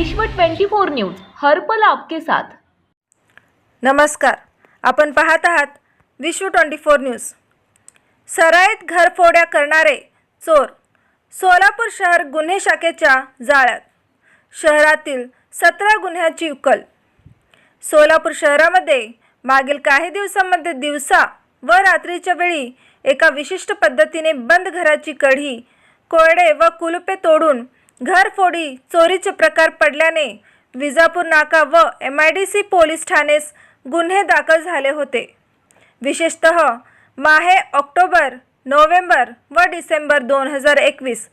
विश्व 24 न्यूज हर्पल आपके साथ. नमस्कार. आपण पाहत आहात विश्व ट्वेंटी फोर न्यूज. सराईत घरफोड्या करणारे चोर सोलापूर शहर गुन्हे शाखेच्या जाळ्यात. शहरातील सतरा गुन्ह्याची उकल. सोलापूर शहरामध्ये मागील काही दिवसांमध्ये दिवसा व रात्रीच्या वेळी एका विशिष्ट पद्धतीने बंद घराची कढी कोरडे व कुलुपे तोडून घरफोडी चोरीचे प्रकार पडल्याने विजापूर नाका व M I D C police ठाणेस गुन्हे दाखल झाले होते. विशेषत माहे ऑक्टोबर नोव्हेंबर व डिसेंबर दोन हजार एकवीस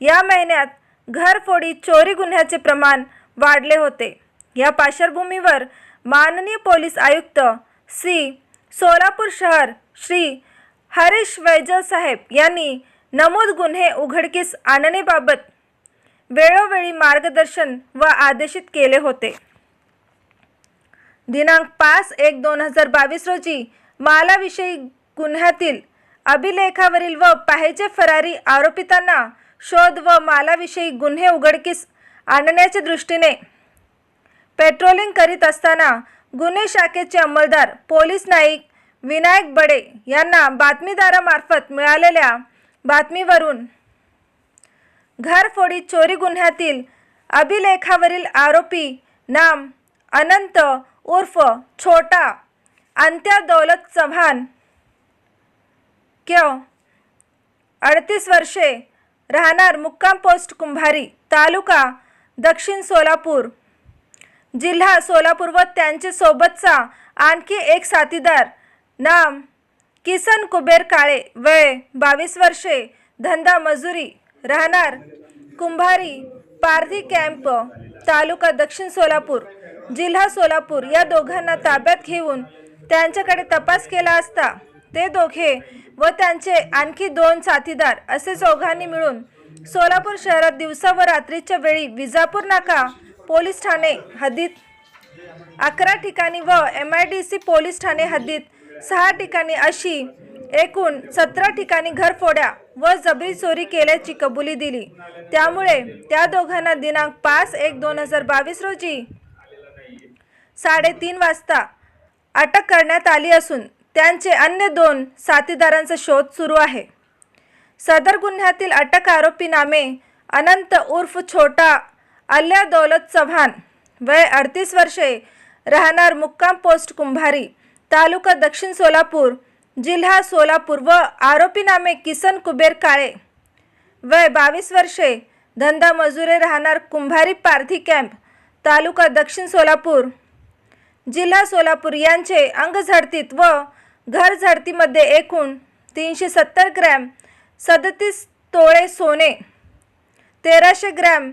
या महिन्यात घरफोडी चोरी गुन्ह्याचे प्रमाण वाढले होते. या पार्श्वभूमीवर माननीय पोलीस आयुक्त सी. सोलापूर शहर श्री. हरीश वैजल साहेब यांनी नमूद गुन्हे उघडकीस आणण्याबाबत वेळोवेळी मार्गदर्शन व आदेशित केले होते. दिनांक पाच एक दोन हजार बावीस रोजी मालाविषयी गुन्ह्यातील अभिलेखावरील व पाहिजे फरारी आरोपितांना शोध व मालाविषयी गुन्हे उघडकीस आणण्याच्या दृष्टीने पेट्रोलिंग करीत असताना गुन्हे शाखेचे अंमलदार पोलीस नाईक विनायक बडे यांना बातमीदारामार्फत मिळालेल्या बातमीवरून घरफोडी चोरी गुन्ह्यातील अभिलेखावरील आरोपी नाम अनंत उर्फ छोटा अंत्या दौलत चव्हाण. क्यो अडतीस वर्षे राहणार मुक्काम पोस्ट कुंभारी तालुका दक्षिण सोलापूर. जिल्हा सोलापूर व त्यांचे सोबतचा आणखी एक साथीदार नाम किसन कुबेर काळे वय बावीस वर्षे धंदा मजुरी राहणार कुंभारी पारधी कॅम्प तालुका दक्षिण सोलापूर जिल्हा सोलापूर या दोघांना ताब्यात घेऊन त्यांच्याकडे तपास केला असता ते दोघे व त्यांचे आणखी दोन साथीदार असे चौघांनी मिळून सोलापूर शहरात दिवसा व रात्रीच्या वेळी विजापूर नाका पोलीस ठाणे हद्दीत अकरा ठिकाणी व M I D C police Thane हद्दीत सहा ठिकाणी अशी एकूण सतरा ठिकाणी घरफोड्या व जबरी चोरी केल्याची कबुली दिली. त्यामुळे त्या दोघांना दिनांक पाच एक दोन हजार बावीस रोजी साडेतीन वाजता अटक करण्यात आली असून त्यांचे अन्य दोन साथीदारांचा शोध सुरू आहे. सदर गुन्ह्यातील अटक आरोपी नामे अनंत उर्फ छोटा अल्या दौलत चव्हाण वय अडतीस वर्षे राहणार मुक्काम पोस्ट कुंभारी तालुका दक्षिण सोलापूर जिल्हा सोलापूर व आरोपी नामे किसन कुबेर काळे. वय बावीस वर्षे. धंदा मजुरे राहणार कुंभारी पारधी कॅम्प तालुका दक्षिण सोलापूर. जिल्हा सोलापूर यांचे अंगझडतीत व घर झडतीमध्ये एकूण तीनशे सत्तर ग्रॅम सदतीस तोळे सोने तेराशे ग्रॅम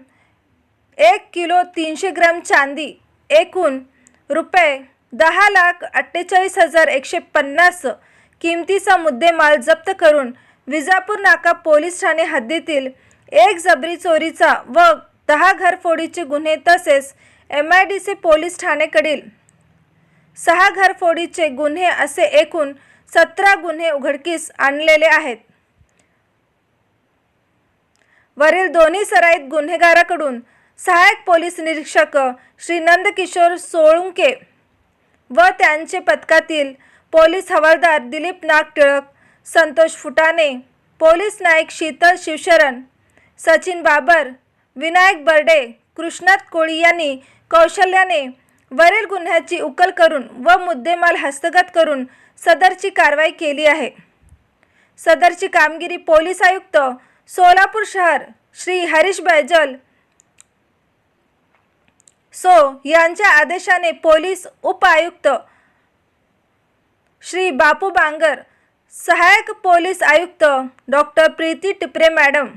एक किलो तीनशे ग्रॅम चांदी एकूण रुपये दहा लाख अठ्ठेचाळीस हजार एकशे पन्नास किमतीचा मुद्देमाल जप्त करून विजापूर नाका पोलीस ठाणे हद्दीतील एक जबरी चोरीचा व दहा घरफोडीचे गुन्हे तसेच M I D C police ठाणेकडील सहा घरफोडीचे गुन्हे असे एकूण सतरा गुन्हे उघडकीस आणलेले आहेत. वरील दोन्ही सराईत गुन्हेगाराकडून सहायक पोलीस निरीक्षक श्री नंदकिशोर सोळुंके व त्यांचे पथकातील पोलीस हवालदार दिलीप नाग टिळक संतोष फुटाणे पोलीस नाईक शीतल शिवशरण सचिन बाबर विनायक बर्डे कृष्णात कोळी यांनी कौशल्याने वरील गुन्ह्याची उकल करून व मुद्देमाल हस्तगत करून सदरची कारवाई केली आहे. सदरची कामगिरी पोलीस आयुक्त सोलापूर शहर श्री हरीश बैजल सो यांच्या आदेशाने पोलीस उपआयुक्त श्री बापू बांगर सहायक पोलीस आयुक्त डॉक्टर प्रीती टिपरे मॅडम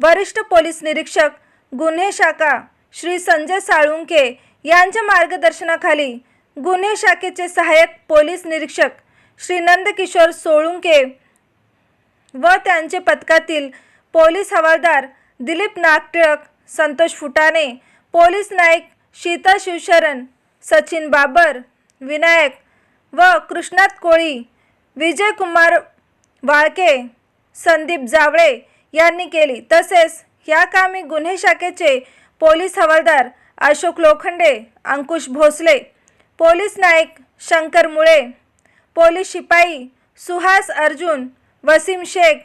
वरिष्ठ पोलीस निरीक्षक गुन्हे शाखा श्री संजय साळुंके यांच्या मार्गदर्शनाखाली गुन्हे शाखेचे सहाय्यक पोलीस निरीक्षक श्री नंदकिशोर सोळुंके व त्यांचे पथकातील पोलीस हवालदार दिलीप नागटिळक संतोष फुटाणे पोलीस नाईक शीता शिवशरण सचिन बाबर विनायक व कृष्णात कोळी विजयकुमार वाळके संदीप जावळे यांनी केली. तसेच या कामी गुन्हे शाखेचे पोलीस हवालदार अशोक लोखंडे अंकुश भोसले पोलीस नाईक शंकर मुळे पोलीस शिपाई सुहास अर्जुन वसीम शेख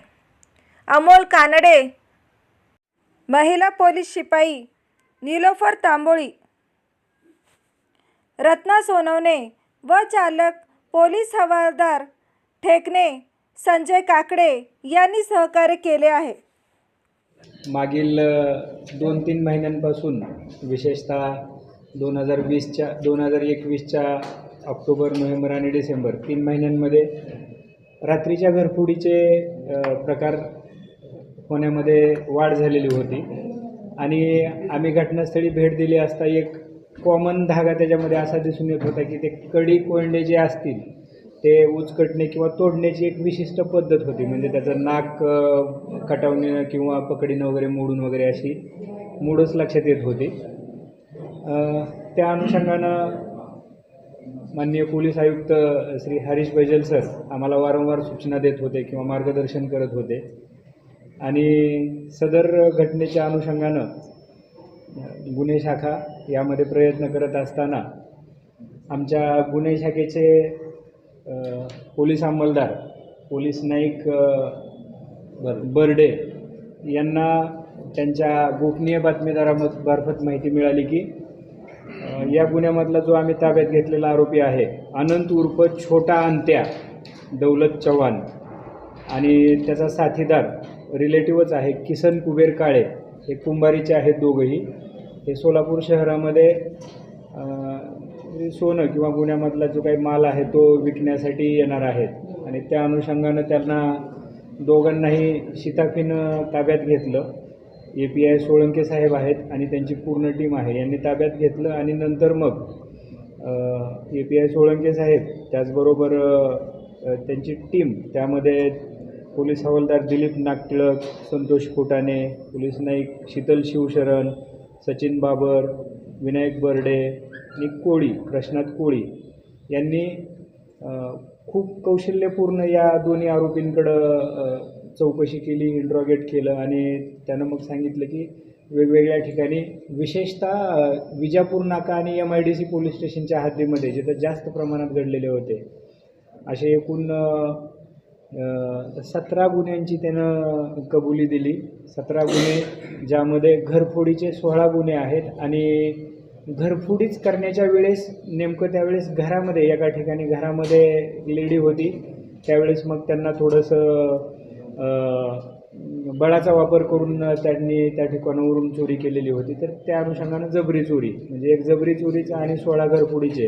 अमोल कानडे महिला पोलीस शिपाई निलोफर तांबोळी रत्ना सोनवणे व चालक पोलीस हवालदार ठेकणे संजय काकडे यांनी सहकार्य केले आहे. मागील दोन तीन महिन्यांपासून विशेषतः दोन हजार वीसच्या दोन हजार एकवीसच्या ऑक्टोबर नोव्हेंबर आणि डिसेंबर तीन महिन्यांमध्ये रात्रीच्या घरफोडीचे प्रकार होण्यामध्ये वाढ झालेली होती. आणि आम्ही घटनास्थळी भेट दिली असता एक कॉमन धागा त्याच्यामध्ये असा दिसून येत होता की ते कडी कोंडे जे असतील ते उचकटणे किंवा तोडण्याची एक विशिष्ट पद्धत होती. म्हणजे त्याचं नाक अ, किंवा पकडीनं वगैरे मोडून वगैरे अशी मूडच लक्षात येत होती. त्या अनुषंगानं माननीय पोलीस आयुक्त श्री हरीश बैजल सर आम्हाला वारंवार सूचना देत होते किंवा मार्गदर्शन करत होते. आणि सदर घटनेच्या अनुषंगानं गुन्हे शाखा यामध्ये प्रयत्न करत असताना आमच्या गुन्हे शाखेचे पोलीस अंमलदार पोलीस नाईक बर्डे. यांना त्यांच्या गोपनीय बातमीदारामार्फत माहिती मिळाली की या गुन्ह्यामधला जो आम्ही ताब्यात घेतलेला आरोपी आहे अनंत उर्फ छोटा अंत्या दौलत चव्हाण आणि त्याचा साथीदार रिलेटिव्हच आहे किसन कुबेर काळे हे कुंभारीचे आहेत दोघंही. हे सोलापूर शहरामध्ये सोनं किंवा गुन्ह्यामधला जो काही माल आहे तो विकण्यासाठी येणार आहेत. आणि त्या अनुषंगानं त्यांना दोघांनाही शिताफीनं ताब्यात घेतलं. ए पी आय सोळंके साहेब आहेत आणि त्यांची पूर्ण टीम आहे. यांनी ताब्यात घेतलं आणि नंतर मग ए पी आय सोळंके साहेब त्याचबरोबर त्यांची टीम त्यामध्ये पोलीस हवालदार दिलीप नागटिळक संतोष फुटाणे पोलीस नाईक शीतल शिवशरण सचिन बाबर विनायक बर्डे आणि कोळी कृष्णात कोळी यांनी खूप कौशल्यपूर्ण या दोन्ही आरोपींकडं चौकशी केली इंट्रॉगेट केलं आणि त्यानं मग सांगितलं की वेगवेगळ्या ठिकाणी विशेषतः विजापूर नाका आणि M I D C police स्टेशनच्या हद्दीमध्ये जिथं जास्त प्रमाणात घडलेले होते. असे एकूण सतरा गुन्ह्यांची त्यानं कबुली दिली. सतरा गुन्हे ज्यामध्ये घरफोडीचे सोळा गुन्हे आहेत आणि घरफोडीच करण्याच्या वेळेस नेमकं त्यावेळेस घरामध्ये एका ठिकाणी घरामध्ये लेडी होती. त्यावेळेस मग त्यांना थोडंसं बळाचा वापर करून त्यांनी त्या ठिकाणावरून चोरी केलेली होती. तर त्या अनुषंगानं जबरी चोरी म्हणजे एक जबरी चोरीचा आणि सोळा घरफोडीचे.